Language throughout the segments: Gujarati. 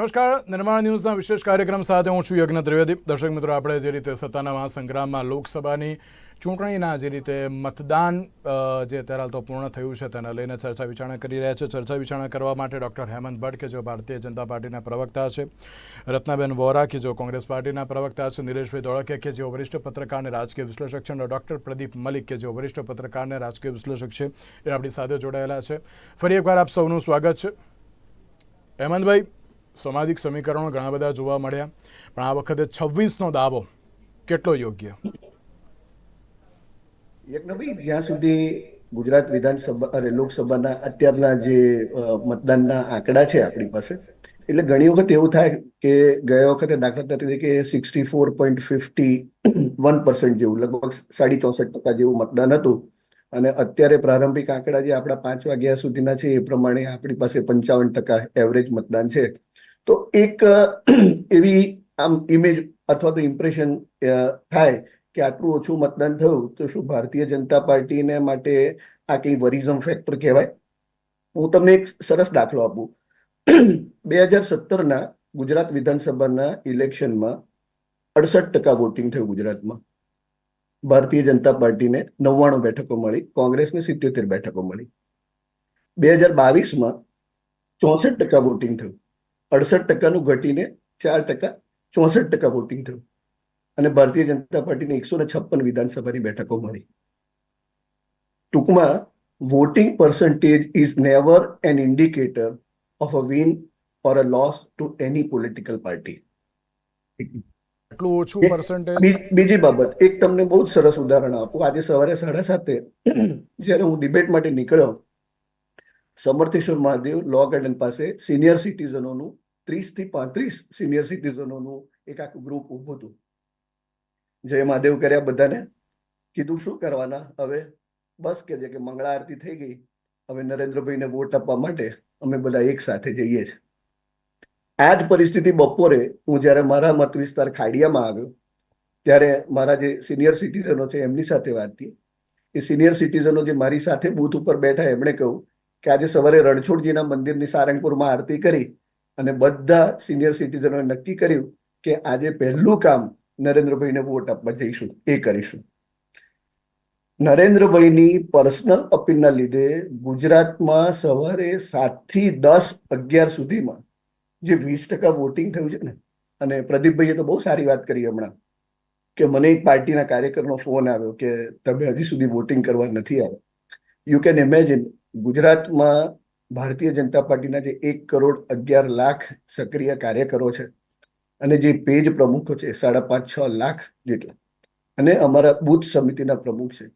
નમસ્કાર. નિર્માણ ન્યૂઝના વિશેષ કાર્યક્રમ સાથે હું છું યજ્ઞ ત્રિવેદી. દર્શક મિત્રો, આપણે જે રીતે સત્તાના મહાસંગ્રામમાં લોકસભાની ચૂંટણીના જે રીતે મતદાન જે અત્યારે હાલ તો પૂર્ણ થયું છે તેને લઈને ચર્ચા વિચારણા કરી રહ્યા છે. ચર્ચા વિચારણા કરવા માટે ડૉક્ટર હેમંત ભટ્ટ, કે જો ભારતીય જનતા પાર્ટીના પ્રવક્તા છે. રત્નાબેન વોરા, કે જો કોંગ્રેસ પાર્ટીના પ્રવક્તા છે. નિલેશભાઈ ધોળકિયા, કે જેઓ વરિષ્ઠ પત્રકાર અને રાજકીય વિશ્લેષક છે. અને ડૉક્ટર પ્રદીપ મલિક, કે જેઓ વરિષ્ઠ પત્રકાર અને રાજકીય વિશ્લેષક છે. એ આપણી સાથે જોડાયેલા છે. ફરી એકવાર આપ સૌનું સ્વાગત છે. હેમંતભાઈ સામાજિક સમીકરણો ઘણા બધા જોવા મળ્યા, પણ આ વખતે છવ્વીસનો દાવો કેટલો યોગ્ય? યજ્ઞભાઈ જ્યાં સુધી ગુજરાત વિધાનસભા અને લોકસભાના અત્યારના જે મતદાનના આંકડા છે આપણી પાસે, એટલે ઘણી વખત એવું થાય કે ગયા વખતે દાખલા તરીકે sixty four point fifty one percent જેવું, લગભગ સાડી ચોસઠ ટકા જેવું મતદાન હતું, અને અત્યારે પ્રારંભિક આંકડા જે આપણા પાંચ વાગ્યા સુધીના છે એ પ્રમાણે આપણી પાસે પંચાવન ટકા એવરેજ મતદાન છે. તો એક એવી આમ ઇમેજ અથવા તો ઇમ્પ્રેશન થાય કે આટલું ઓછું મતદાન થયું તો શું ભારતીય જનતા પાર્ટીને માટે આ કઈ વરિઝમ ફેક્ટર કહેવાય? હું તમને એક સરસ દાખલો આપું. બે હજાર સત્તરના ગુજરાત વિધાનસભાના ઇલેક્શનમાં અડસઠ ટકા વોટિંગ થયું ગુજરાતમાં. ભારતીય જનતા પાર્ટીને નવ્વાણું બેઠકો મળી, કોંગ્રેસને સિત્યોતેર બેઠકો મળી. બે હજાર બાવીસમાં ચોસઠ ટકા વોટિંગ થયું. અડસઠ ટકાનું ઘટીને ચાર ટકા ચોસઠ ટકા વોટિંગ થયું. અને ભારતીય જનતા પાર્ટીને એકસો ને છપ્પન વિધાનસભાની બેઠકો મળી. ટૂંકમાં voting percentage is never an indicator of a win or a loss to any political party એટલું ઓછું પર્સન્ટેજ બીજી બાબત એક તમને બહુ જ સરસ ઉદાહરણ આપું. આજે સવારે સાડા સાતે જ્યારે હું ડિબેટ માટે નીકળ્યો સમર્થેશ્વર મહાદેવ લો ગાર્ડન પાસે સિનિયર સિટીઝનોનું ત્રીસથી પાંત્રીસ સિનિયર સિટીઝનોનું એક આખું ગ્રુપ ઊભું હતું. જય મહાદેવ કર્યા બધાને કીધું, શું કરવાના? હવે બસ, કે જે કે મંગળા આરતી થઈ ગઈ. હવે નરેન્દ્રભાઈને વોટ આપવા માટે અમે બધા એક સાથે જઈએ છીએ. આ જ પરિસ્થિતિ બપોરે હું જ્યારે મારા મત વિસ્તાર ખાડિયામાં આવ્યો, ત્યારે મારા જે સિનિયર સિટીઝનો છે એમની સાથે વાત થઈ. એ સિનિયર સિટીઝનો જે મારી સાથે બૂથ ઉપર બેઠા, એમણે કહ્યું કે આજે સવારે રણછોડજીના મંદિરની સારંગપુરમાં આરતી કરી અને બધા સિનિયર સિટીઝનોએ નક્કી કર્યું કે આજે પહેલું કામ નરેન્દ્રભાઈને વોટ આપવા જઈશું, એ કરીશું. નરેન્દ્રભાઈની પર્સનલ અપીલના લીધે ગુજરાતમાં સવારે સાતથી દસ અગિયાર સુધીમાં જે વીસ ટકા વોટિંગ થયું છે ને, અને પ્રદીપભાઈએ તો બહુ સારી વાત કરી હમણાં, કે મને એક પાર્ટીના કાર્યકરનો ફોન આવ્યો કે તમે હજી સુધી વોટિંગ કરવા નથી આવ્યા. યુ કેન ઇમેજિન ગુજરાતમાં ભારતીય જનતા પાર્ટીના જે એક કરોડ અગિયાર લાખ સક્રિય કાર્યકરો છે અને જે પેજ પ્રમુખો છે, સાડા પાંચ છ લાખ જેટલા. અને અમારા બુથ સમિતિના પ્રમુખ છે,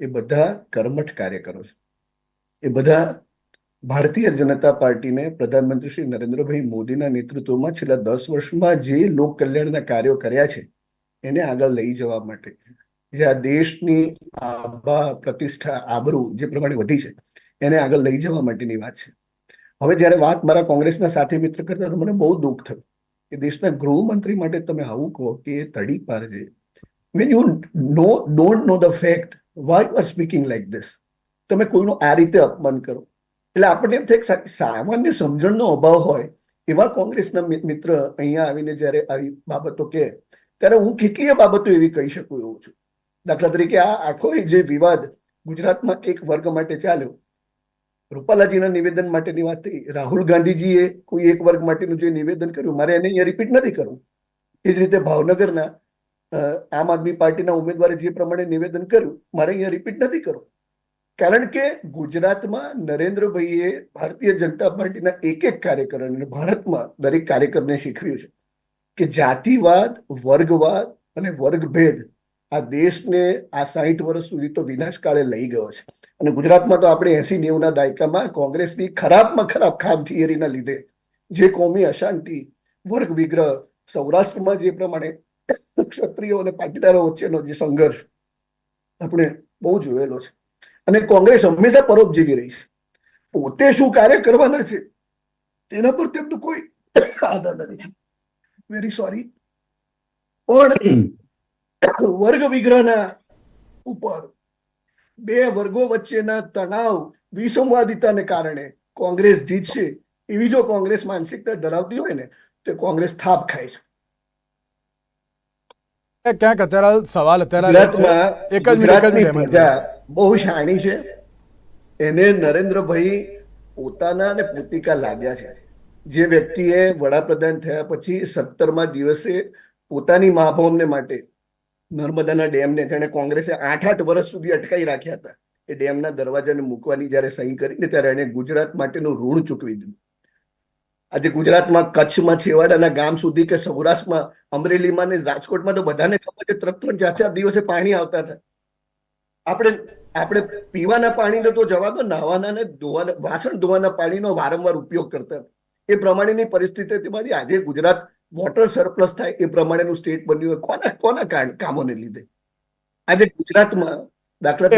એ બધા કર્મઠ કાર્યકરો છે. એ બધા ભારતીય જનતા પાર્ટીને પ્રધાનમંત્રી શ્રી નરેન્દ્રભાઈ મોદીના નેતૃત્વમાં છેલ્લા દસ વર્ષમાં જે લોક કલ્યાણના કાર્યો કર્યા છે, એને આગળ લઈ જવા માટે. જે આ દેશની આભા પ્રતિષ્ઠા આબરૂ જે પ્રમાણે વધી છે એને આગળ લઈ જવા માટેની વાત છે. હવે જ્યારે વાત મારા કોંગ્રેસના સાથી મિત્ર કરતા તો મને બહુ દુઃખ થયું કે દેશના ગૃહમંત્રી માટે તમે આવું કહો કે એ તડી પાર છે. When you know don't know the fact why you are speaking like this તમે કોઈનું આ રીતે અપમાન કરો. એટલે આપણને એમ થાય કે સામાન્ય સમજણનો અભાવ હોય એવા કોંગ્રેસના મિત્ર અહીંયા આવીને જ્યારે આવી બાબતો કહે, ત્યારે હું કેટલીય બાબતો એવી કહી શકું એવું છું. દાખલા તરીકે આ આખો જે વિવાદ ગુજરાતમાં એક વર્ગ માટે ચાલ્યો રૂપાલાજીના નિવેદન માટેની વાત થઈ. રાહુલ ગાંધીજીએ કોઈ એક વર્ગ માટેનું જે નિવેદન કર્યું, મારે એને અહીંયા રિપીટ નથી કરવું. એ જ રીતે ભાવનગરના આમ આદમી પાર્ટીના ઉમેદવારે જે પ્રમાણે નિવેદન કર્યું, મારે અહીંયા રિપીટ નથી કરવું. કારણ કે ગુજરાતમાં નરેન્દ્રભાઈએ ભારતીય જનતા પાર્ટીના એક એક કાર્યકર અને ભારતમાં દરેક કાર્યકરને શીખવ્યું છે કે જાતિવાદ, વર્ગવાદ અને વર્ગભેદ આ દેશને આ સાહીઠ વર્ષ સુધી તો વિનાશકાળે લઈ ગયો છે. અને ગુજરાતમાં તો આપણે એસી નેવુંના દાયકામાં કોંગ્રેસની ખરાબમાં ખરાબ ખામ થિયરીના લીધે જે કોમી અશાંતિ વર્ગ વિગ્રહ સૌરાષ્ટ્રમાં જે પ્રમાણે ક્ષત્રિયો અને પાટીદારો વચ્ચેનો જે સંઘર્ષ આપણે બહુ જોયેલો છે. અને કોંગ્રેસ હંમેશા પરોપજીવી રહી છે. પોતે શું કાર્ય કરવાના છે તેના પર તેમનું કોઈ આધાર નથી. વેરી સોરી પણ વર્ગ વિગ્રહના ઉપર બે વર્ગો વચ્ચેના તણાવ વિસંવાદિતાને કારણે કોંગ્રેસ જીતશે એવી જો કોંગ્રેસ માનસિકતા ધરાવતી હોય ને તો કોંગ્રેસ થાપ ખાય છે. ક્યાંક અત્યારે સવાલ અત્યારે એક જ પ્રજા બહુ શાણી છે. એને નરેન્દ્રભાઈ પોતાના અને પોતિકા લાગ્યા છે. જે વ્યક્તિએ વડાપ્રધાન થયા પછી સત્તરમા દિવસે પોતાની મહાભવનને માટે નર્મદાના ડેમને તેણે કોંગ્રેસે આઠ આઠ વર્ષ સુધી અટકાઈ રાખ્યા હતા. એ ડેમના દરવાજાને મૂકવાની જ્યારે સહી કરીને ત્યારે એને ગુજરાત માટેનું ઋણ ચૂકવી દીધું. આજે ગુજરાતમાં કચ્છમાં, છેવાડાના ગામ સુધી કે સૌરાષ્ટ્રમાં, અમરેલીમાં ને રાજકોટમાં તો બધાને ખબર છે, ત્રણ ત્રણ ચાર ચાર દિવસે પાણી આવતા હતા. આપણે આપણે પીવાના પાણીનો તો જવા દો નાવાના ને ધોવાના, વાસણ ધોવાના પાણીનો વારંવાર ઉપયોગ કરતા હતા. એ પ્રમાણેની પરિસ્થિતિમાંથી આજે ગુજરાત વોટર સરપ્લસ થાય એ પ્રમાણેનું સ્ટેટ બન્યું કોના કોના કારણે? કામોને લીધે. આજે ગુજરાતમાં દાખલા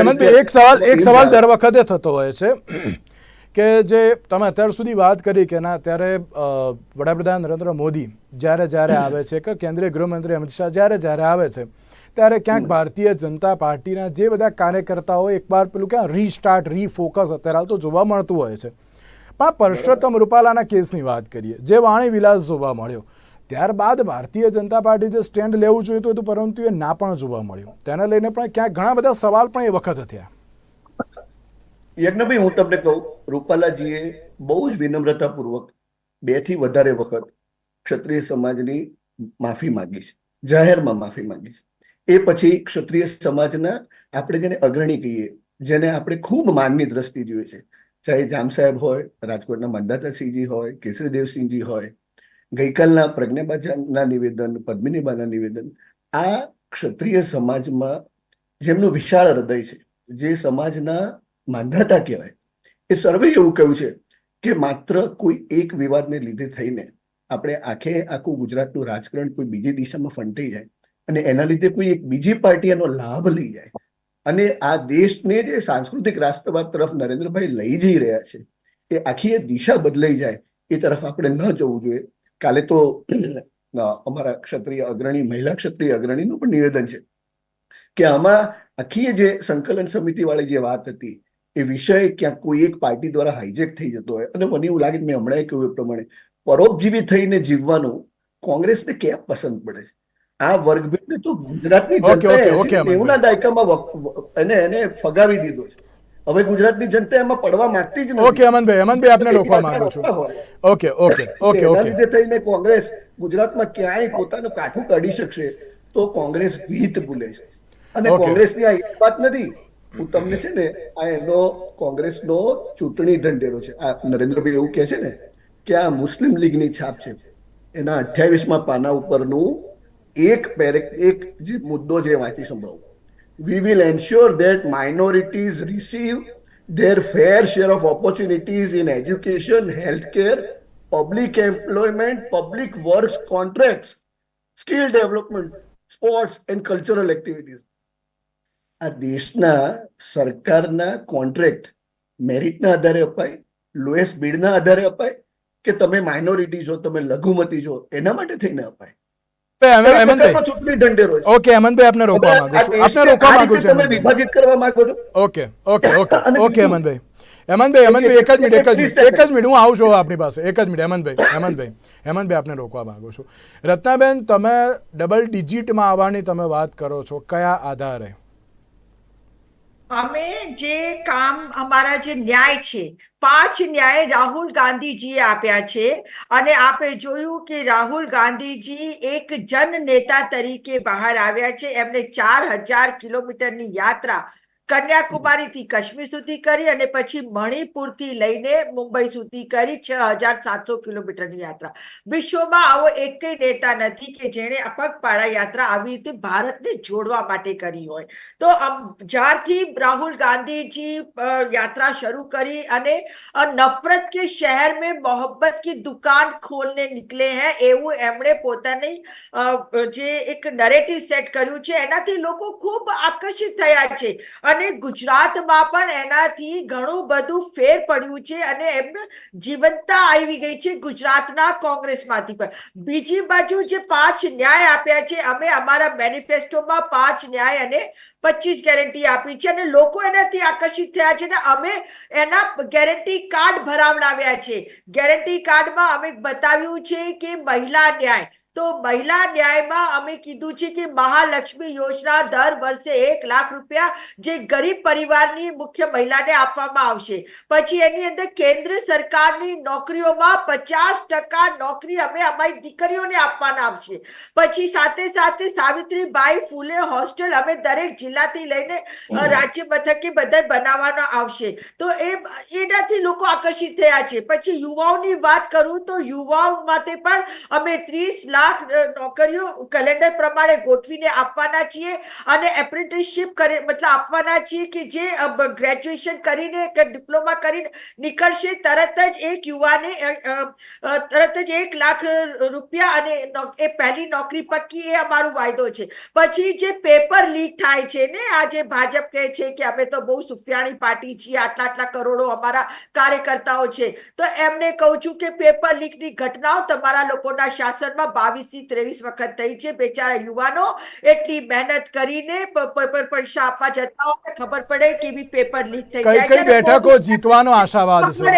એક સવાલ એક સવાલ દર વખતે થતો હોય છે કે જે તમે અત્યાર સુધી વાત કરી કે ના ત્યારે વડાપ્રધાન નરેન્દ્ર મોદી જ્યારે જ્યારે આવે છે કે કેન્દ્રીય ગૃહમંત્રી અમિત શાહ જ્યારે જ્યારે આવે છે ત્યારે ક્યાંક ભારતીય જનતા પાર્ટીના જે બધા કાર્યકર્તાઓ એકવાર પેલું ક્યાં રીસ્ટાર્ટ રીફોકસ અત્યારે હાલ તો જોવા મળતું હોય છે. પણ પરસોત્તમ રૂપાલાના કેસની વાત કરીએ જે વાણી વિલાસ જોવા મળ્યો ત્યારબાદ ભારતીય જનતા પાર્ટી જે સ્ટેન્ડ લેવું જોઈતું હતું પરંતુ એ ના પણ જોવા મળ્યું. તેને લઈને પણ ક્યાંક ઘણા બધા સવાલ પણ એ વખત થયા. યજ્ઞભાઈ હું તમને કહું, રૂપાલાજીએ બહુ જ વિનમ્રતાપૂર્વક બેથી વધારે વખત ક્ષત્રિય સમાજની માફી માંગી છે, જાહેરમાં માફી માંગી છે. એ પછી ક્ષત્રિય સમાજના આપણે જેને અગ્રણી કહીએ, જેને આપણે ખૂબ માનની દ્રષ્ટિ જોઈએ છે, ચાહે જામ સાહેબ હોય, રાજકોટના મંદાતાસિંહજી હોય કેસરીદેવસિંહજી હોય ગઈકાલના પ્રજ્ઞાબાજાના નિવેદન, પદ્મિનીબાના નિવેદન, આ ક્ષત્રિય સમાજમાં જેમનું વિશાળ હૃદય છે, જે સમાજના માંધાતા કહેવાય, એ સર્વે એવું કહ્યું છે કે માત્ર કોઈ એક વિવાદને લીધે થઈને આપણે આખે આખું ગુજરાતનું રાજકારણ કોઈ બીજી દિશામાં ફંટાઈ જાય અને એના લીધે કોઈ એક બીજી પાર્ટી એનો લાભ લઈ જાય. અને આ દેશને જે સાંસ્કૃતિક રાષ્ટ્રવાદ તરફ નરેન્દ્રભાઈ લઈ જઈ રહ્યા છે, એ આખી એ દિશા બદલાઈ જાય એ તરફ આપણે ન જવું જોઈએ. કાલે તો અમારા ક્ષત્રિય અગ્રણી મહિલા ક્ષત્રિય અગ્રણીનું પણ નિવેદન છે કે આમાં આખી જે સંકલન સમિતિ વાળી જે વાત હતી એ વિષય ક્યાંક કોઈ એક પાર્ટી દ્વારા હાઈજેક થઈ જતો હોય. અને મને એવું લાગે મેં હમણાં કહ્યું એ પ્રમાણે પરોપજીવી થઈને જીવવાનું કોંગ્રેસને કેમ પસંદ પડે છે? આ વર્ગભેદને તો ગુજરાતની જનતાએ ઓકે, દાયકામાં એને એને ફગાવી દીધો છે. હવે ગુજરાતની જનતા એમાં પડવા માંગતી જ નથી. ઓકે અમનભાઈ અમનભાઈ આપને રોકવા માંગુ છું. Okay okay okay okay. લીધે થઈને કોંગ્રેસ ગુજરાતમાં ક્યાંય પોતાનું કાઠું કાઢી શકશે તો કોંગ્રેસ ભીત ભૂલે છે. અને. કોંગ્રેસની આ એક વાત નથી. હું તમને છે ને આ એનો કોંગ્રેસનો ચૂંટણી ઢંઢેરો છે. આ નરેન્દ્રભાઈ એવું કહે છે ને કે આ મુસ્લિમ લીગની છાપ છે. એના અઠ્યાવીસમાં પાના ઉપરનું એક પેરેક એક જે મુદ્દો જે વાંચી સંભળાવું. We will ensure that minorities receive their fair share of opportunities in education, healthcare, public employment, public works contracts, skill development, sports and cultural activities. આ દેશના સરકારના કોન્ટ્રાક્ટ મેરિટના આધારે અપાય લોએસ્ટ બિડના આધારે અપાય કે તમે માઇનોરિટી છો તમે લઘુમતી છો એના માટે થઈને અપાય ઓકે હેમંતભાઈ આપને રોકવા માંગુ છું. આપને રોકવા માંગુ છું તમે વિભાજિત કરવા માંગો છો? Okay okay okay. ઓકે હેમંતભાઈ હેમંતભાઈ હેમંતભાઈ એક જ મિનિટ એક જ મિનિટ એક જ મિનિટ. હું આવું છું આપણી પાસે. એક જ મિનિટ હેમંતભાઈ હેમંતભાઈ હેમંતભાઈ આપને રોકવા માંગુ છું. રત્નાબેન તમે ડબલ ડિજિટમાં આવવાની તમે વાત કરો છો. કયા આધારે? અમે જે કામ, અમારા જે ન્યાય છે, પાંચ ન્યાય રાહુલ ગાંધીજીએ આપ્યા છે અને આપે જોયું કે રાહુલ ગાંધીજી એક જન નેતા તરીકે બહાર આવ્યા છે. એમને ચાર હજાર કિલોમીટરની યાત્રા કન્યાકુમારી થી કાશ્મીર સુધી કરી અને પછી મણિપુરથી લઈને મુંબઈ સુધી કરી છ હજાર સાતસો કિલોમીટરની યાત્રા. વિશ્વમાં આવો એકય નેતા નથી કે જેણે પગપાળા યાત્રા આવી રીતે ભારતને જોડવા માટે કરી હોય. તો જ્યારથી રાહુલ ગાંધીજી યાત્રા શરૂ કરી અને નફરત કે શહેર મેં મોહબ્બત કી દુકાન ખોલને નીકળે હે એવું એમણે પોતાની જે એક નરેટિવ સેટ કર્યું છે. એનાથી લોકો ખૂબ આકર્ષિત થયા છે. અને ગુજરાતમાં પણ એનાથી ઘણું બધું ફેર પડ્યું છે અને એમને જીવંતતા આવી ગઈ છે ગુજરાતના કોંગ્રેસમાંથી પણ. બીજી બાજુ જે પાંચ ન્યાય આપ્યા છે, અમે અમારા મેનિફેસ્ટોમાં પાંચ ન્યાય અને પચીસ ગેરંટી આપી છે અને લોકો એનાથી આકર્ષિત થયા છે ને અમે એના ગેરંટી કાર્ડ ભરાવડાવ્યા છે. ગેરંટી કાર્ડમાં અમે બતાવ્યું છે કે મહિલા ન્યાય તો મહિલા ન્યાયમાં અમે કીધું છે કે મહાલક્ષ્મી યોજના દર વર્ષે એક લાખ રૂપિયા જે ગરીબ પરિવારની મુખ્ય મહિલાને આપવામાં આવશે. પછી એની અંદર કેન્દ્ર સરકારની નોકરીઓમાં પચાસ ટકા નોકરી અમે અમારી દીકરીઓને આપવાના આવશે. પછી સાથે સાથે સાવિત્રીબાઈ ફૂલે હોસ્ટેલ અમે દરેક જિલ્લાથી લઈને રાજ્ય મથકે બધા બનાવવાનો આવશે. તો એ એનાથી લોકો આકર્ષિત થયા છે. પછી યુવાઓની વાત કરું તો યુવાઓ માટે પણ અમે ત્રીસ લાખ અ, નોકરીઓ કેલેન્ડર પ્રમાણે ગોઠવીને આપવાના છીએ અને એપ્રેન્ટિસશીપ કરી મતલબ આપવાના છીએ કે જે ગ્રેજ્યુએશન કરીને કે ડિપ્લોમા કરીને નીકળશે તરત જ એક યુવાને તરત જ એક લાખ રૂપિયા અને એ પહેલી નોકરી પક્કી એ અમારો વાયદો છે. પછી જે પેપર લીક થાય છે ને આ જે ભાજપ કહે છે કે અમે તો બહુ સુફિયાણી પાર્ટી છીએ આટલા આટલા કરોડો અમારા કાર્યકર્તાઓ છે તો એમને કહું છું કે પેપર લીકની ઘટનાઓ તમારા લોકોના શાસનમાં બાવીસ થી ત્રેવીસ વખત થઈ છે. બેચારા યુવાનો એટલી મહેનત કરીને પરીક્ષા આપવા જતા હોય. ખબર પડે કે એવી પેપર લીક થઈ જાય બેઠકો જીતવાનો આશાવાદ છે.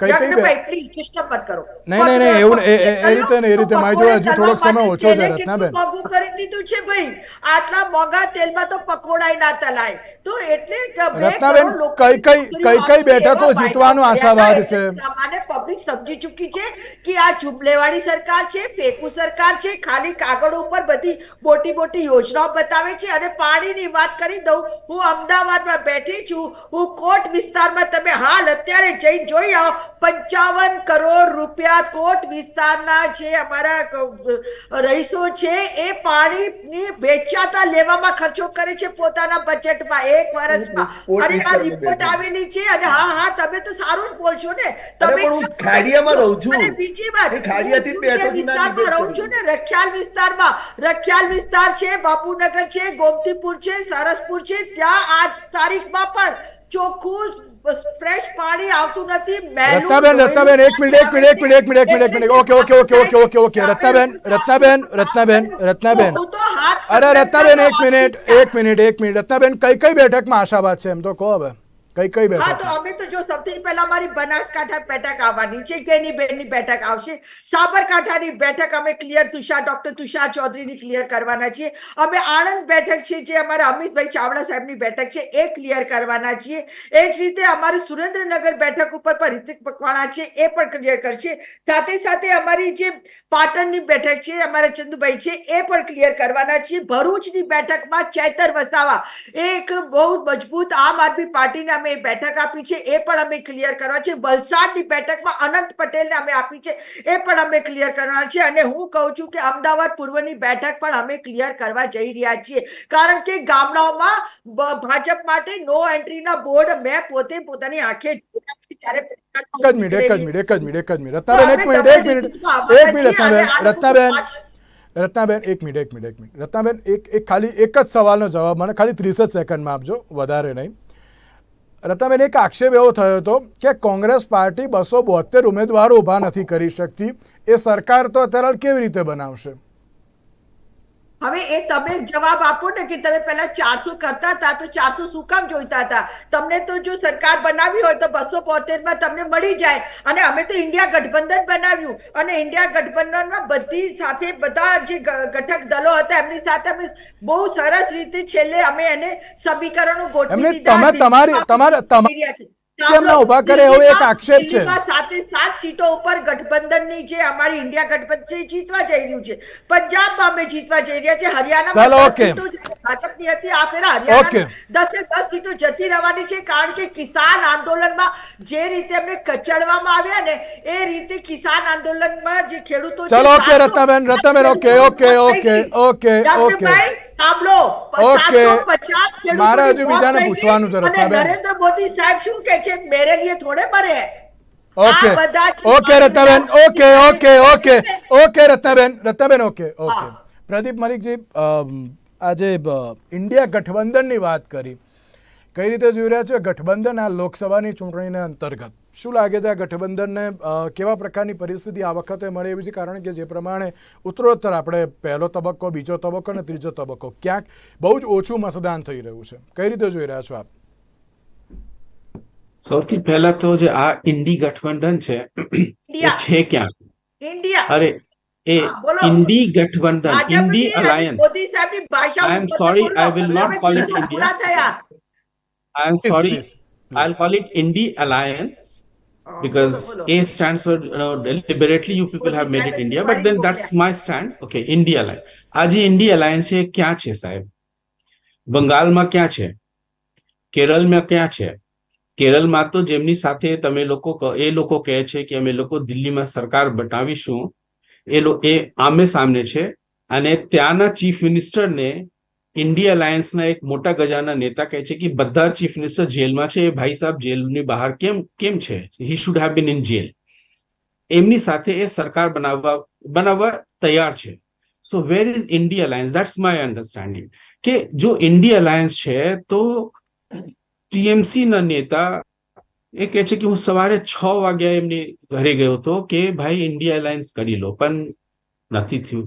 કઈ કઈ બે- જગન્ભાઈ, please, મત કરો. નહીં, નહીં, નહીં, એવું એ- રીતે ને એ રીતે મારી જોડે હજુ થોડોક સમય ઓછો છે, રત્નાબેન. મોંઘું કરી દીધું છે ભાઈ આટલા મોગા તેલમાં તો પકોડાય ના તલાય તો એટલે રત્નાબેન, કઈ કઈ- કઈ કઈ બેઠકો જીતવાનો આશાવાદ છે? આને પબ્લિક સમજી ચૂકી છે કે આ ચૂપલેવાળી સરકાર છે ફેકુ સરકાર છે ખાલી કાગળ ઉપર બધી મોટી મોટી યોજનાઓ બતાવે છે અને પાણીની વાત કરી દઉં હું અમદાવાદમાં બેઠી છું હું કોટ વિસ્તારમાં તમે હાલ અત્યારે જઈ જોઈ આવો પંચાવન કરોડ રૂપિયા કોટ વિસ્તારના જે અમારા રહીશો છે એ પાણીની વેચાતા લેવામાં ખર્ચો કરે છે પોતાના બજેટમાં એક વર્ષમાં. અને આ રિપોર્ટ આવેલી છે અને હા હા તમે તો સારું બોલશો ને. તમે હું ખાડિયામાં રહું છું. બીજી વાત ખાડિયાથી બેઠો વિસ્તારમાં રહું છું. ને રખિયાલ વિસ્તારમાં. રખિયાલ વિસ્તાર છે બાપુનગર છે ગોમતીપુર છે સરસપુર છે. ત્યાં આ તારીખમાં પણ ચોખ્ખું ફ્રેશ પાણી આવતું નથી રત્નાબેન રત્નાબેન એક મિનિટ એક મિનિટ એક મિનિટ એક મિનિટ એક minute okay okay okay okay okay okay Ratnaben Ratnaben Ratnaben Ratnaben. અરે રત્નાબેન એક મિનિટ એક મિનિટ એક મિનિટ. રત્નાબેન કઈ કઈ બેઠકમાં આશાવાદ છે એમ તો કહો હવે. કઈ કઈ હા તો અમે તો જો સૌથી પહેલા અમારી બનાસકાંઠા બેઠક આવવાની છે કેની બેનની બેઠક આવશે. સાબરકાંઠાની બેઠક અમે ક્લિયર તુષાર ડોક્ટર તુષાર ચૌધરીની ક્લિયર કરવાના છીએ. અમે આણંદ બેઠક છે જે અમારા અમિતભાઈ ચાવડા સાહેબની બેઠક છે એ ક્લિયર કરવાના છીએ. એ જ રીતે અમારી સુરેન્દ્રનગર બેઠક ઉપર પણ રિતિક પકવાણા છે એ પણ ક્લિયર કરશે. સાથે સાથે અમારી જે પાટણની બેઠક છે, અમારા ચંદુભાઈ છે, એ પણ ક્લિયર કરવાના છે ભરૂચની બેઠકમાં ચેતર વસાવા. એક બહુ મજબૂત આમ આદમી પાર્ટીને અમે બેઠક આપી છે, એ પણ અમે ક્લિયર કરવા છે વલસાડની બેઠકમાં અનંત પટેલને અમે આપી છે, એ પણ અમે ક્લિયર કરવાના છે અને હું કહું છું કે અમદાવાદ પૂર્વની બેઠક પણ અમે ક્લિયર કરવા જઈ રહ્યા છીએ. કારણ કે ગામડાઓમાં ભાજપ માટે નો એન્ટ્રીના બોર્ડ મેં પોતે, પોતાની આંખે જોયા છે. ત્યારે એક જ મિનિટ એક જ મિનિટ એક જ મિનિટ એક જ મિનિટ. રત્નાબેન એક મિનિટ એક મિનિટ. એક મિનિટ રત્નાબેન રત્નાબેન રત્નાબેન એક મિનિટ એક મિનિટ એક મિનિટ. રત્નાબેન એક એક ખાલી એક જ સવાલનો જવાબ મને ખાલી ત્રીસ જ સેકન્ડમાં આપજો વધારે નહીં. રત્નાબેન એક આક્ષેપ એવો થયો હતો કે કોંગ્રેસ પાર્ટી બસો બોતેર ઉમેદવારો ઊભા નથી કરી શકતી. એ સરકાર તો અત્યારે કેવી રીતે બનાવશે? હવે એ તમે જવાબ આપો ને કે તમે પહેલા ચારસો કરતા હતા તો ચારસો શું કામ જોઈતા હતા? તમને તો જો સરકાર બનાવી હોય તો બસો માં તમને મળી જાય. અને અમે તો ઇન્ડિયા ગઠબંધન બનાવ્યું. અને ઇન્ડિયા ગઠબંધનમાં બધી સાથે બધા જે ઘટક દળો હતા એમની સાથે અમે બહુ સરસ રીતે છેલ્લે અમે એને સમીકરણો ગોઠવી દીધા તમારી તમારા તમારે રહ્યા છે. કેમ ના ઊભા કરે એવો એક આક્ષેપ છે. દિલ્હીમાં સાત સીટો ઉપર ગઠબંધનની જે અમારી ઇન્ડિયા ગઠબંધન છે જીતવા જઈ રહ્યું છે પંજાબમાં અમે જીતવા જઈ રહ્યા છે હરિયાણામાં ચાલો, દસ ઓકે. સીટો જ્યારે ભાજપની હતી આ ફેરા હરિયાણા દસે દસ સીટો જતી રહેવાની છે કારણ કે કિસાન આંદોલનમાં જે રીતે અમને કચડવામાં આવ્યા ને એ રીતે કિસાન આંદોલનમાં જે ખેડૂતો છે, okay, Ratnaben, Ratnaben, okay, okay, okay, okay, okay. સાંભળો ઓકે. 750 મારે હજુ બીજાને પૂછવાનું છે, નરેન્દ્ર મોદી સાહેબ શું કહે છે? બેરેગીએ થોડે મરે. Okay okay રતાબેન okay okay okay okay રતાબેન રતાબેન okay okay Pradeep મલિકજી આજે ઇન્ડિયા ગઠબંધનની વાત કરી. કઈ રીતે જોઈ રહ્યા છે? ગઠબંધન આ લોકસભાની ચૂંટણીના અંતર્ગત. શું લાગે છે આ ગઠબંધનને કેવા પ્રકારની પરિસ્થિતિ આ વખતે મળે એવી છે કારણ કે જે પ્રમાણે ઉત્તરોત્તર આપણે પહેલો તબક્કો બીજો તબક્કો અને ત્રીજો તબક્કો ક્યાંક બહુ જ ઓછું મતદાન થઈ રહ્યું છે. કઈ રીતે જોઈ રહ્યા છો આપ? સૌથી પહેલા તો જે આ ઇન્ડી ગઠબંધન છે એ છે ક્યાં? ઇન્ડિયા. અરે એ ઇન્ડી ગઠબંધન ઇન્ડી અલાયન્સ મોદી સાહેબની ભાષા આઈ વિલ દિવસો India. પૂરા થયા. I am sorry I'll call it Indie Alliance. Because. A stands for you know, deliberately you people have made it India, but then that's my stand. Okay, India Alliance. આ જે Indie Alliance છે ક્યાં છે સાહેબ બંગાળમાં ક્યાં છે કેરળમાં ક્યાં છે કેરળમાં તો જેમની સાથે તમે લોકો એ લોકો કહે છે કે અમે લોકો દિલ્હીમાં સરકાર બનાવીશું એ એ આમે સામને છે અને ત્યાંના ચીફ મિનિસ્ટરને ઇન્ડિયા અલાયન્સના એક મોટા ગજાના નેતા કહે છે કે બધા ચીફ મિનિસ્ટર જેલમાં છે ભાઈ સાહેબ જેલની બહાર કેમ કેમ છે? He should have been in jail એમની સાથે એ સરકાર બનાવવા બનાવવા તૈયાર છે. So where is India alliance that's my understanding કે જો ઇન્ડિયા અલાયન્સ છે, તો ટીએમસી ના નેતા એ કહે છે કે હું સવારે છ વાગ્યા એમની ઘરે ગયો હતો કે ભાઈ ઇન્ડિયા અલાયન્સ કરી લો, પણ નથી થયું.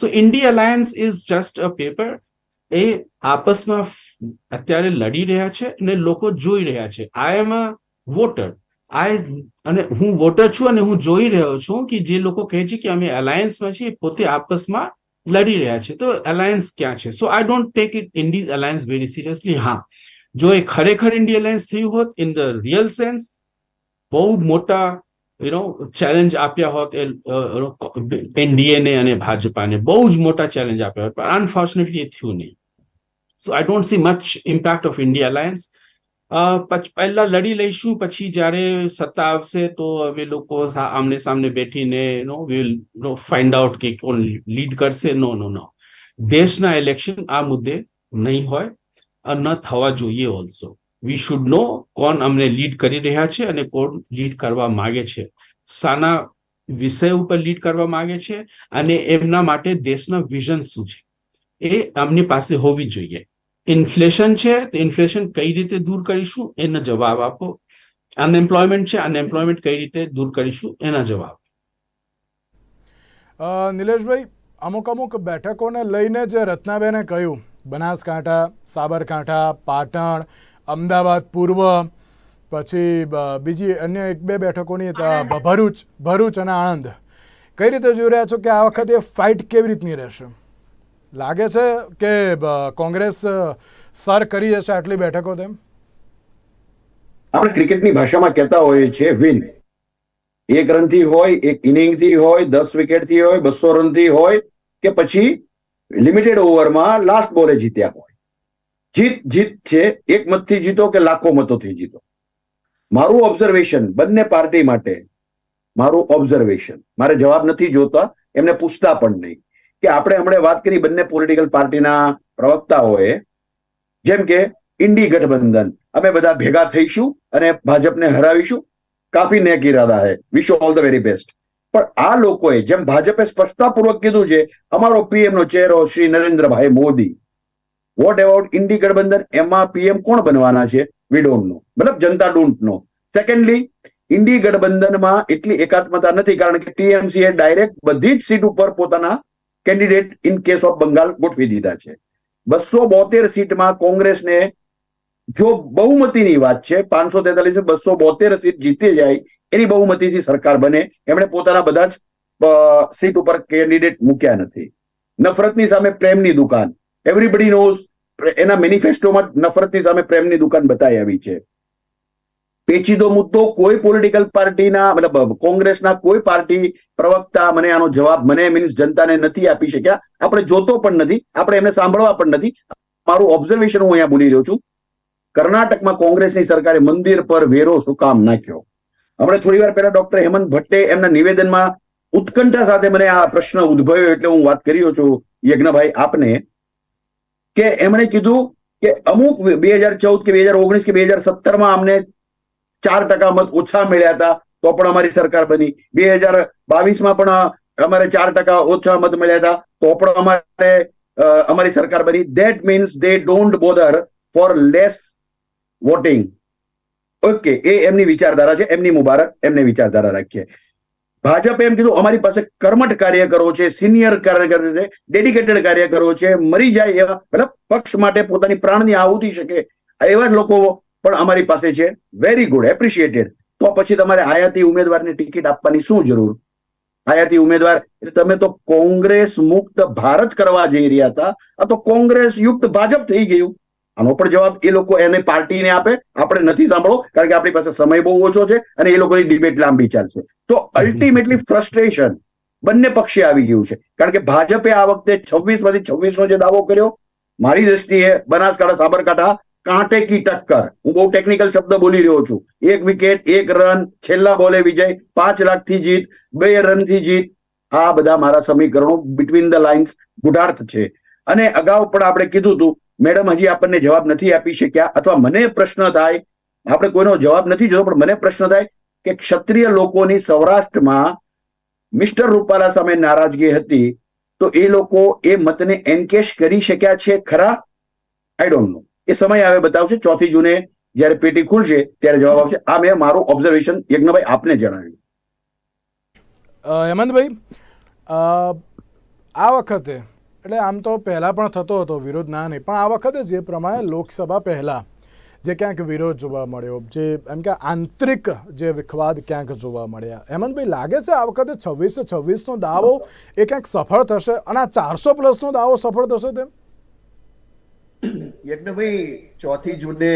So India alliance is just a paper એ આપસમાં અત્યારે લડી રહ્યા છે અને લોકો જોઈ રહ્યા છે. આઈ એમ અ વોટર આઈ અને હું વોટર છું અને હું જોઈ રહ્યો છું કે જે લોકો કહે છે કે અમે અલાયન્સમાં છીએ પોતે આપસમાં લડી રહ્યા છે. તો અલાયન્સ ક્યાં છે? So I don't take it Indi alliance very seriously હા. જો એ ખરેખર ઇન્ડિયા અલાયન્સ થયું હોત ઇન ધ રિયલ સેન્સ બહુ મોટા યુ ચેલેન્જ આપ્યા હોત એ એનડીએ અને ભાજપાને બહુ જ મોટા ચેલેન્જ આપ્યા હોત, પણ અનફોર્ચ્યુનેટલી એ થયું નહીં. So I don't see much impact of India alliance પહેલા લડી લઈશું, પછી જ્યારે સત્તા આવશે તો અમે લોકો આમને સામને બેઠીને know will know find out કે કોણ લીડ કરશે. નો નો નો દેશના ઇલેક્શન આ મુદ્દે નહીં હોય ન થવા જોઈએ ઓલ્સો વી શુડ નો કોણ અમને લીડ કરી રહ્યા છે અને કોણ લીડ કરવા માગે છે. શાના વિષય ઉપર લીડ કરવા માંગે છે અને એમના માટે દેશના વિઝન શું છે? એ આમની પાસે હોવી જોઈએ. ઇન્ફ્લેશન છે તો ઇન્ફ્લેશન કઈ રીતે દૂર કરીશું? એનો જવાબ આપો. અનએમ્પ્લોયમેન્ટ છે અનએમ્પ્લોયમેન્ટ કઈ રીતે દૂર કરીશું? એના જવાબ. નિલેશભાઈ, અમુક અમુક બેઠકોને લઈને જે રત્નાબેને કહ્યું, બનાસકાંઠા, સાબરકાંઠા, પાટણ અમદાવાદ પૂર્વ પછી બીજી અન્ય એક બે બેઠકોની ભરૂચ ભરૂચ અને આણંદ. કઈ રીતે જોઈ રહ્યા છો કે આ વખતે ફાઇટ કેવી રીતની રહેશે? લાગે છે કે કોંગ્રેસ સર કરી જશે આટલી બેઠકો તેમ? આપણે ક્રિકેટની ભાષામાં કહેતા હોઈએ છીએ વિન એક રનથી હોય એક ઇનિંગથી હોય દસ વિકેટથી હોય બસો રનથી હોય કે પછી લિમિટેડ ઓવરમાં લાસ્ટ બોલે જીત્યા. જીત જીત છે, એક મતથી જીતો કે લાખો મતોથી જીતો? મારું ઓબ્ઝર્વેશન બંને પાર્ટી માટે, મારું ઓબ્ઝર્વેશન મારે જવાબ નથી જોતા, એમને પૂછતા પણ નહીં. કે આપણે હમણાં વાત કરી બંને પોલિટિકલ પાર્ટીના પ્રવક્તાઓએ, જેમ કે ઇન્ડી ગઠબંધન. અમે બધા ભેગા થઈશું અને ભાજપને હરાવીશું. કાફી નેક ઇરાદા હે wish all the very best પણ આ લોકોએ જેમ ભાજપે સ્પષ્ટતાપૂર્વક કીધું છે, અમારો પીએમ ચહેરો Shri Narendrabhai Modi what about Indi ગઠબંધન એમાં પીએમ કોણ બનવાના છે? વી ડોન્ટ નો મતલબ જનતા ડોન્ટ નો સેકન્ડલી ઇન્ડી ગઠબંધનમાં એટલી એકાત્મતા નથી કારણ કે ટીએમસી એ ડાયરેક્ટ બધી જ સીટ ઉપર પોતાના candidate in case of Bengal ગોઠવી દીધા છે. બસો બોતેર સીટમાં કોંગ્રેસને જો બહુમતીની વાત છે, પાંચસો તેતાલીસ બસો બોતેર સીટ જીતી જાય, એની બહુમતીથી સરકાર બને. એમણે પોતાના બધા જ સીટ ઉપર કેન્ડિડેટ મૂક્યા નથી. નફરતની સામે પ્રેમની દુકાન. એવરીબડી નોઝ એના મેનિફેસ્ટોમાં નફરતની સામે પ્રેમની દુકાન બતાવી આવી છે. પેચીદો મુદ્દો કોઈ પોલિટિકલ પાર્ટીના, મતલબ કોંગ્રેસના કોઈ પાર્ટી પ્રવક્તા મને આનો જવાબ મને મીન્સ જનતાને નથી આપી શક્યા. આપણે જોતો પણ નથી, આપણે એમને સાંભળવા પણ નથી. મારું ઓબ્ઝર્વેશન હું અહીંયા બોલી રહ્યો છું. કર્ણાટકમાં કોંગ્રેસની સરકારે મંદિર પર વેરો શું કામ નાખ્યો? હમણાં થોડી વાર પહેલા ડોક્ટર હેમંત ભટ્ટે એમના નિવેદનમાં ઉત્કંઠા સાથે મને આ પ્રશ્ન ઉદ્ભવ્યો એટલે હું વાત કરી રહ્યો છું. યજ્ઞભાઈ, આપને કે એમણે કીધું કે અમુક બે હજાર ચૌદ કે બે હજાર ઓગણીસ કે બે હજાર સત્તરમાં અમને ચાર ટકા મત ઓછા મળ્યા હતા, તો પણ અમારી સરકાર બની. બે હજાર બાવીસમાં પણ અમારે ચાર ટકા ઓછા મત મળ્યા હતા, તો પણ અમારે અમારી સરકાર બની. That means they don't bother for less voting okay એ એમની વિચારધારા છે. એમની મુબારક, એમને વિચારધારા રાખીએ. ભાજપે એમ કીધું, અમારી પાસે કર્મઠ કાર્યકરો છે સિનિયર કાર્યકરો છે ડેડિકેટેડ કાર્યકરો છે, મરી જાય એવા મતલબ પક્ષ માટે પોતાની પ્રાણની આહુતિ શકે એવા જ લોકો પણ અમારી પાસે છે. વેરી ગુડ એપ્રિશિએટેડ તો પછી તમારે આયાતી ઉમેદવારને ટિકિટ આપવાની શું જરૂર? આયાતી ઉમેદવાર, એટલે તમે તો કોંગ્રેસ મુક્ત ભારત કરવા જઈ રહ્યા હતા, આ તો કોંગ્રેસ યુક્ત ભાજપ થઈ ગયું. આનો પણ જવાબ એ લોકો એને પાર્ટીને આપે. આપણે નથી સાંભળો, કારણ કે આપણી પાસે સમય બહુ ઓછો છે અને એ લોકોની ડિબેટ લાંબી ચાલશે તો અલ્ટિમેટલી ફ્રસ્ટ્રેશન બંને પક્ષે આવી ગયું છે. કારણ કે ભાજપે આ વખતે છવ્વીસમાંથી છવ્વીસ નો જે દાવો કર્યો, મારી દ્રષ્ટિએ બનાસકાંઠા, સાબરકાંઠા કાંટે કી ટક્કર. હું બહુ ટેકનિકલ શબ્દ બોલી રહ્યો છું. એક વિકેટ એક રન છેલ્લા બોલે વિજય, પાંચ લાખથી જીત, બે રનથી જીત. આ બધા મારા સમીકરણો બિટવીન ધ લાઇન્સ ગુઢાર્થ છે. અને અગાઉ પણ આપણે કીધું હતું મેડમ, હજી આપણને જવાબ નથી આપી શક્યા અથવા મને પ્રશ્ન થાય, આપણે કોઈનો જવાબ નથી જોતો પણ મને પ્રશ્ન થાય કે ક્ષત્રિય લોકોની સૌરાષ્ટ્રમાં મિસ્ટર રૂપાલા સામે નારાજગી હતી, તો એ લોકો એ મતને એન્કેશ કરી શક્યા છે ખરા? આઈ ડોન્ટ નો એ સમય આવે બતાવશે, ચોથી જૂને જ્યારે પેટી ખુલશે ત્યારે જવાબ આવશે. આ મેં મારું ઓબ્ઝર્વેશન યજ્ઞભાઈ, આપને જણાવ્યું. હેમંતભાઈ આ વખતે એટલે આમ તો પહેલાં પણ થતો હતો, વિરોધ ના નહીં. પણ આ વખતે જે પ્રમાણે લોકસભા પહેલાં જે ક્યાંક વિરોધ જોવા મળ્યો, જે એમ કે આંતરિક જે વિખવાદ ક્યાંક જોવા મળ્યા. હેમંતભાઈ, લાગે છે આ વખતે છવ્વીસો છવ્વીસનો દાવો એ ક્યાંક સફળ થશે અને આ ચારસો પ્લસનો દાવો સફળ થશે તેમ? યજ્ઞભાઈ, ચોથી જૂને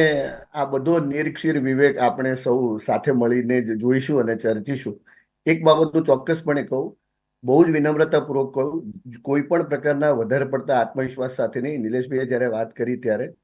આ બધો નિરીક્ષિર વિવેક આપણે સૌ સાથે મળીને જોઈશું અને ચર્ચીશું. એક બાબત હું ચોક્કસપણે કહું બહુ જ વિનમ્રતાપૂર્વક કહું, કોઈ પણ પ્રકારના વધારે પડતા આત્મવિશ્વાસ સાથે નહીં. નિલેશભાઈએ જ્યારે વાત કરી ત્યારે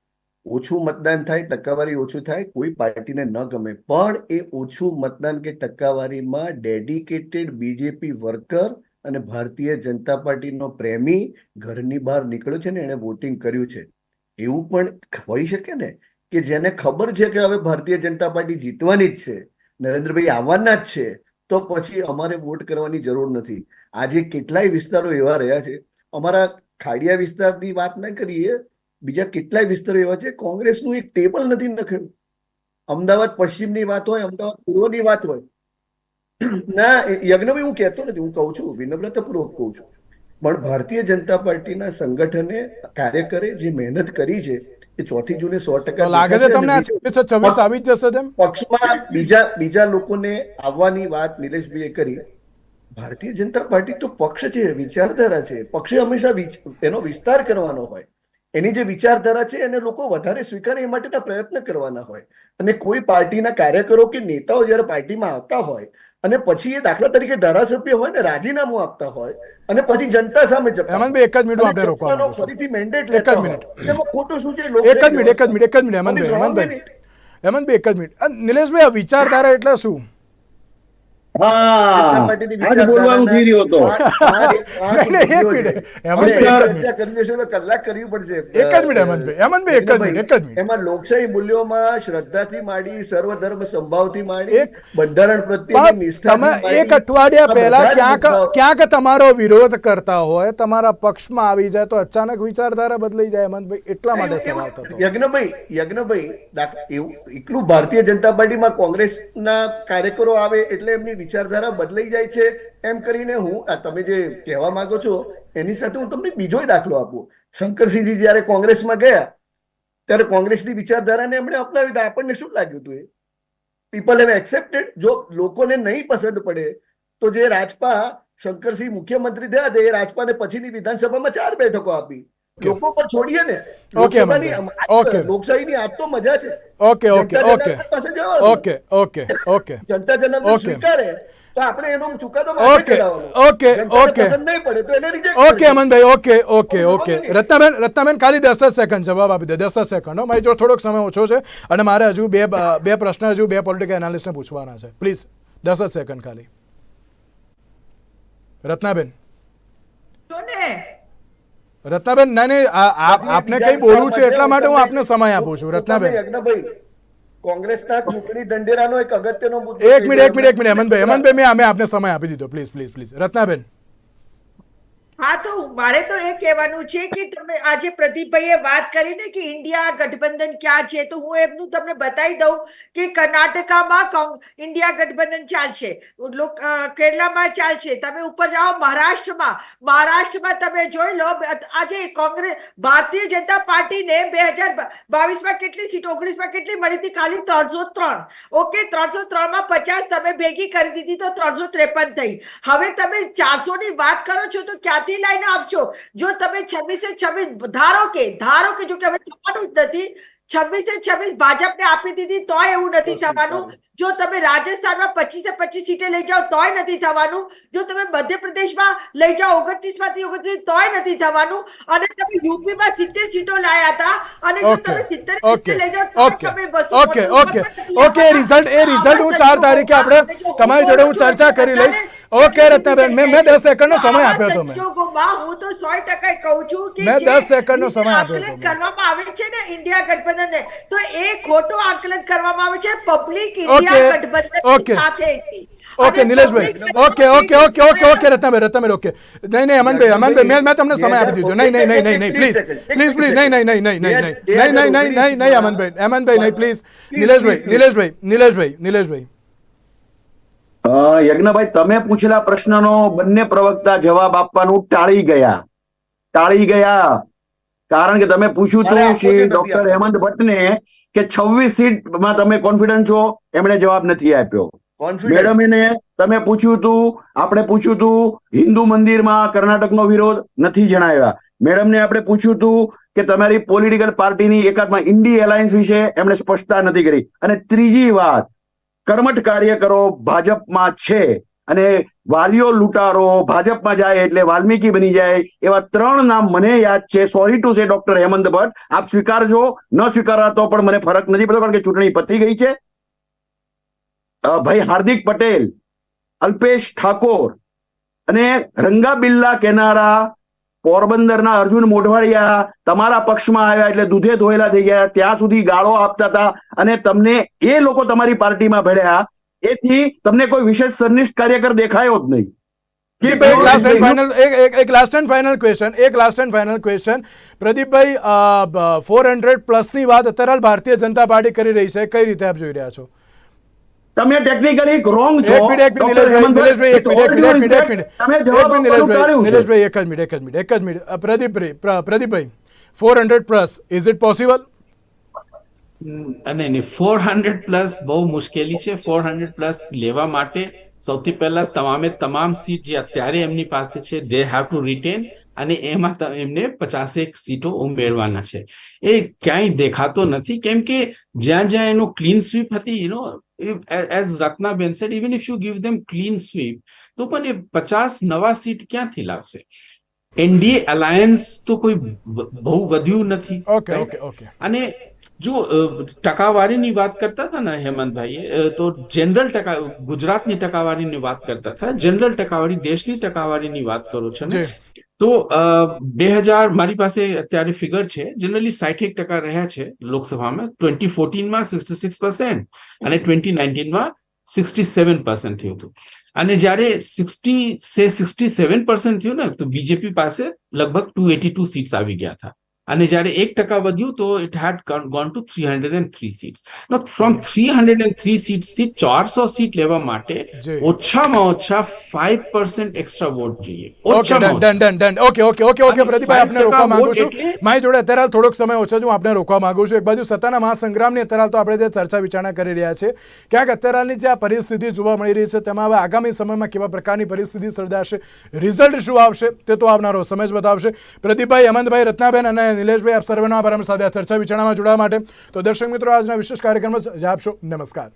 ઓછું મતદાન થાય, ટકાવારી ઓછું થાય, કોઈ પાર્ટીને ન ગમે. પણ એ ઓછું મતદાન કે ટકાવારીમાં ડેડિકેટેડ બીજેપી વર્કર અને ભારતીય જનતા પાર્ટીનો પ્રેમી ઘરની બહાર નીકળ્યો છે ને, એણે વોટિંગ કર્યું છે. એવું પણ હોઈ શકે ને? કે જેને ખબર છે કે હવે ભારતીય જનતા પાર્ટી જીતવાની જ છે. નરેન્દ્રભાઈ આવવાના જ છે. તો પછી અમારે વોટ કરવાની જરૂર નથી. આજે કેટલાય વિસ્તારો એવા રહ્યા છે, અમારા ખાડિયા વિસ્તારની વાત ના કરીએ, બીજા કેટલાય વિસ્તારો એવા છે, કોંગ્રેસનું એક ટેબલ નથી નખ્યું. અમદાવાદ પશ્ચિમની વાત હોય, અમદાવાદ પૂર્વની વાત હોય. ના યજ્ઞભાઈ હું કહેતો નથી, હું કહું છું, વિનમ્રતાપૂર્વક કહું છું. પણ ભારતીય જનતા પાર્ટીના સંગઠને કાર્યકરે જે મહેનત કરી છે એ ચોથી જૂને સો ટકા લાગે છે તમને છવ્વીસ આવી જ જશે તેમ? પક્ષમાં બીજા બીજા લોકોને આવવાની વાત નિલેશભાઈએ કરી. ભારતીય જનતા પાર્ટી તો પક્ષ છે વિચારધારા છે. પક્ષે હંમેશા એનો વિસ્તાર કરવાનો હોય. એની જે વિચારધારા છે એને લોકો વધારે સ્વીકારે એ માટેના પ્રયત્ન કરવાના હોય. અને કોઈ પાર્ટીના કાર્યકરો કે નેતાઓ જ્યારે પાર્ટીમાં આવતા હોય અને પછી એ દાખલા તરીકે ધારાસભ્ય હોય ને રાજીનામું આપતા હોય અને પછી જનતા સામે જતા એક જ મિનિટ આપણે રોકવા જનતાનો માંગુ છું. ફરીથી mandate એક જ મિનિટ. એમાં ખોટું શું છે? એક જ મિનિટ એક જ મિનિટ એક જ મિનિટ હેમંતભાઈ હેમંતભાઈ હેમંતભાઈ એક જ મિનિટ નિલેશભાઈ આ વિચારધારા એટલે શું હા જનતા પાર્ટીની આજ બોલવાનું થઈ રહ્યો હતો. એક મુદ્દો છે. મિનિટ. એમાં અને એક જ એક મિનિટ. ચર્ચા કરવી હશે તો કલાક કરવી પડશે. એક જ મિનિટ હેમંતભાઈ હેમંતભાઈ એક જ મિનિટ એક જ મિનિટ. એમાં લોકશાહી મૂલ્યોમાં શ્રદ્ધાથી માંડી સર્વધર્મ સંભાવથી માંડી બંધારણ પ્રત્યેની પણ નિષ્ઠાથી તમે માંડી, એક અઠવાડિયા પહેલા ક્યાંક ક્યાંક તમારો વિરોધ કરતા હોય તમારા પક્ષમાં આવી જાય તો અચાનક વિચારધારા બદલાઈ જાય હેમંતભાઈ એટલા માટે સવાલ થતો યજ્ઞભાઈ યજ્ઞભાઈ દાખ- એવું એકલું ભારતીય જનતા પાર્ટીમાં કોંગ્રેસના કાર્યકરો આવે એટલે એમની વિચારધારા બદલાઈ જાય છે એમ કરીને હું, આ તમે જે કહેવા માંગો છો, એની સાથે હું તમને બીજો દાખલો આપું. શંકરસિંહજી જ્યારે કોંગ્રેસમાં ગયા, ત્યારે કોંગ્રેસની વિચારધારાને એમણે અપનાવી આપણને શું લાગ્યું હતું એ? પીપલ હેવ એક્સેપ્ટેડ જો લોકોને નહીં પસંદ પડે, તો જે રાજપા શંકરસિંહ મુખ્યમંત્રી થયા હતા એ રાજપાને પછીની વિધાનસભામાં ચાર બેઠકો આપી. લોકો પર છોડીએ ને ઓકે Okay. લોકશાહીની આ તો મજા છે. Okay okay okay. Okay okay okay જનતા જનાર્દન સ્વીકારે તો આપણે એનો ચુકાદો પડે તો એને reject okay અમનભાઈ okay okay okay. Ratnaben Ratnaben ખાલી દસ જ સેકન્ડ જવાબ આપી દે દસ જ સેકન્ડ હો મારી જો થોડોક સમય ઓછો છે અને મારે હજુ બે બે પ્રશ્ન હજુ બે પોલિટિકલ એનાલિસ્ટને પૂછવાના છે. પ્લીઝ દસ જ સેકન્ડ ખાલી. રત્નાબેન. ને રત્નાબેન ના નહીં આપને કંઈ બોલવું છે એટલા માટે હું આપને સમય આપું છું રત્નાબેન. યજ્ઞભાઈ કોંગ્રેસના ચૂંટણી દંડેરાનો એક અગત્યનો મુદ્દો એક મિનિટ એક મિનિટ એક મિનિટ હેમંતભાઈ હેમંતભાઈ મેં અમે આપને સમય આપી દીધો. પ્લીઝ પ્લીઝ પ્લીઝ રત્નાબેન. હા, તો મારે તો એ કહેવાનું છે કે તમે આજે પ્રદીપભાઈએ વાત કરી ને કે ઇન્ડિયા ગઠબંધન ક્યાં છે, તો હું એમનું તમને બતાવી દઉં કે કર્ણાટકામાં ઇન્ડિયા ગઠબંધન ચાલશે. કેરલામાં ચાલશે. તમે ઉપર જાઓ, મહારાષ્ટ્રમાં. મહારાષ્ટ્રમાં તમે જોઈ લો આજે કોંગ્રેસ ભારતીય જનતા પાર્ટીને બે હજાર બાવીસમાં કેટલી સીટ, ઓગણીસમાં કેટલી મળી હતી? ખાલી ત્રણસો ત્રણ. ઓકે, ત્રણસો ત્રણમાં પચાસ તમે ભેગી કરી દીધી, તો ત્રણસો ત્રેપન થઈ. હવે તમે ચારસો ની વાત કરો છો, તો ક્યાંથી લઈને આપશો જો તમે છવ્વીસે છવ્વીસ ધારો કે ધારો કે જો કે હવે થવાનું જ નથી છવ્વીસે છવ્વીસ ભાજપને આપી દીધી તોય એવું નથી થવાનું. જો તમે રાજસ્થાનમાં પચીસે પચીસ સીટે લઈ જાઓ તોય નથી થવાનું. જો તમે મધ્યપ્રદેશમાં લઈ જાઓ ઓગણત્રીસમાંથી ઓગણત્રીસ તોય નથી થવાનું. અને તમે યુપીમાં સિત્તેર સીટો લાયા હતા. અને જો તમે સિત્તેર સીટે લઈ જાઓ તમે બસો ઓકે ઓકે ઓકે રિઝલ્ટ એ રિઝલ્ટ હું ચાર તારીખે આપણે તમારી જોડે હું ચર્ચા કરી લઈશ. ઓકે રત્નાબેન મેં મેં દસ સેકન્ડનો સમય આપ્યો હતો મેં હું તો સો ટકા કહું છું કે મેં દસ 10 સેકન્ડનો સમય આપ્યો હતો કરવામાં આવે છે ને ઇન્ડિયા ગઠબંધનને તો એ ખોટું આકલન કરવામાં આવે છે પબ્લિક ઓકે ઇન્ડિયા ગઠબંધન ઓકે સાથે ઓકે નિલેશભાઈ okay okay okay okay okay Ratnabhai Ratnabhai okay નહીં નહીં અમનભાઈ અમનભાઈ મેં મેં તમને સમય આપી દીધો નહીં નહીં નહીં નહીં નહીં પ્લીઝ પ્લીઝ પ્લીઝ નહીં નહીં નહીં નહીં નહીં નહીં નહીં નહીં નહીં નહીં અમનભાઈ અમનભાઈ નહીં પ્લીઝ નિલેશભાઈ નિલેશભાઈ નિલેશભાઈ નિલેશભાઈ યજ્ઞભાઈ તમે પૂછેલા પ્રશ્નનો બંને પ્રવક્તા જવાબ આપવાનું ટાળી ગયા. ટાળી ગયા. કારણ કે તમે પૂછ્યું હતું શ્રી ડોક્ટર હેમંત ભટ્ટને કે છવ્વીસ સીટમાં તમે કોન્ફિડન્ટ છો? એમણે જવાબ નથી આપ્યો. મેડમ એને તમે પૂછ્યું હતું આપણે પૂછ્યું હતું હિન્દુ મંદિરમાં કર્ણાટકનો વિરોધ નથી જણાવ્યા. મેડમને આપણે પૂછ્યું હતું કે તમારી પોલિટિકલ પાર્ટીની એકાદમાં ઇન્ડી એલાયન્સ વિશે એમણે સ્પષ્ટતા નથી કરી. અને ત્રીજી વાત કર્મઠ કાર્યકરો ભાજપમાં છે અને વાલીઓ લૂંટારો, ભાજપમાં જાય એટલે વાલ્મીકી બની જાય, એવા ત્રણ નામ મને યાદ છે. Sorry to say doctor Hemant Bhatt, આપ સ્વીકારજો. ન સ્વીકારવા તો પણ મને ફરક નથી પડતો, કારણ કે ચૂંટણી પતી ગઈ છે. ભાઈ હાર્દિક પટેલ, અલ્પેશ ઠાકોર અને રંગા બિલ્લા કેનારા પોરબંદરના અર્જુન મોઢવાડિયા તમારા પક્ષમાં આવ્યા એટલે દૂધે ધોયેલા થઈ ગયા. ત્યાં સુધી ગાળો આપતા હતા અને તમને એ લોકો તમારી પાર્ટીમાં ભેળ્યા એથી તમને કોઈ વિશેષ સનિષ્ઠ કાર્યકર દેખાયો જ નહીં. એક લાસ્ટ એન્ડ ફાઇનલ ક્વેશ્ચન એક last and final question Pradeepbhai four hundred પ્લસની વાત અત્યારે ભારતીય જનતા પાર્ટી કરી રહી છે. કઈ રીતે આપ જોઈ રહ્યા છો? તમે ટેકનિકલી રોંગ છો. એક મિનિટ એક મિનિટ નિલેશભાઈ એક મિનિટ એક મિનિટ એક મિનિટ. તમે જવાબ નિલેશભાઈ નિલેશભાઈ એક જ મિનિટ એક જ મિનિટ એક જ minute. Pradeepbhai Pradeepbhai four hundred plus is it possible અને ફોર હંડ્રેડ પ્લસ બહુ મુશ્કેલી છે. ફોર હંડ્રેડ પ્લસ લેવા માટે સૌથી પહેલા તમામે તમામ સીટ જે અત્યારે એમની પાસે છે દે હેવ ટુ રિટેન અને એમાં એમને પચાસેક સીટો ઉમેરવાના છે. એ ક્યાંય દેખાતો નથી કેમ કે જ્યાં જ્યાં એનો ક્લીન સ્વીપ હતી you know as Ratnaben said even if you give them clean sweep તો પણ એ પચાસ નવા સીટ ક્યાંથી લાવશે? એનડીએ અલાયન્સ તો કોઈ બહુ વધ્યું નથી ઓકે ઓકે ઓકે અને જો ટકાવારીની વાત કરતા હતા ને હેમંતભાઈ તો જનરલ ટકા ગુજરાતની ટકાવારીની વાત કરતા હતા. જનરલ ટકાવારી દેશની ટકાવારીની વાત કરો છો ને તો બે હજાર મારી પાસે અત્યારે ફિગર છે. જનરલી સાઠ ટકા રહ્યા છે લોકસભામાં. ટ્વેન્ટી ફોર્ટીનમાં સિક્સટી સિક્સ પર્સન્ટ અને ટ્વેન્ટી નાઇન્ટીનમાં સિક્સટી સેવન પર્સન્ટ થયું હતું. અને જ્યારે સિક્સટી સે સિક્સટી સેવન પર્સન્ટ થયું ને, તો બીજેપી પાસે લગભગ ટુ એટી ટુ સીટ્સ આવી ગયા હતા. અને જ્યારે એક ટકા વધ્યું તો it had gone to three hundred and three seats from three hundred and three સીટ્સથી ચારસો સીટ લેવા માટે ઓછામાં ઓછા ફાઈવ પર્સન્ટ એક્સ્ટ્રા વોટ જોઈએ. Okay okay okay okay okay પ્રતિભાઈ પ્રદીપભાઈ આપને રોકવા માંગુ છું. મારી જોડે અત્યારે થોડોક સમય ઓછો છું આપને રોકવા માંગુ છું. એક બાજુ સત્તાના મહાસંગ્રામની અત્યારે તો આપણે જે ચર્ચા વિચારણા કરી રહ્યા છે ક્યાંક અત્યારે હાલની જે આ પરિસ્થિતિ જોવા મળી રહી છે તેમાં હવે આગામી સમયમાં કેવા પ્રકારની પરિસ્થિતિ સર્જાશે રિઝલ્ટ શું આવશે તે તો આવનારો સમય જ બતાવશે. પ્રદીપભાઈ હેમંતભાઈ રત્નાબેન અને નિલેશભાઈ, આપ સર્વેનો આભાર. અમે સાથે ચર્ચા વિચારણામાં જોડાવા માટે. તો દર્શક મિત્રો, આજના વિશેષ કાર્યક્રમમાં જ આપશો નમસ્કાર.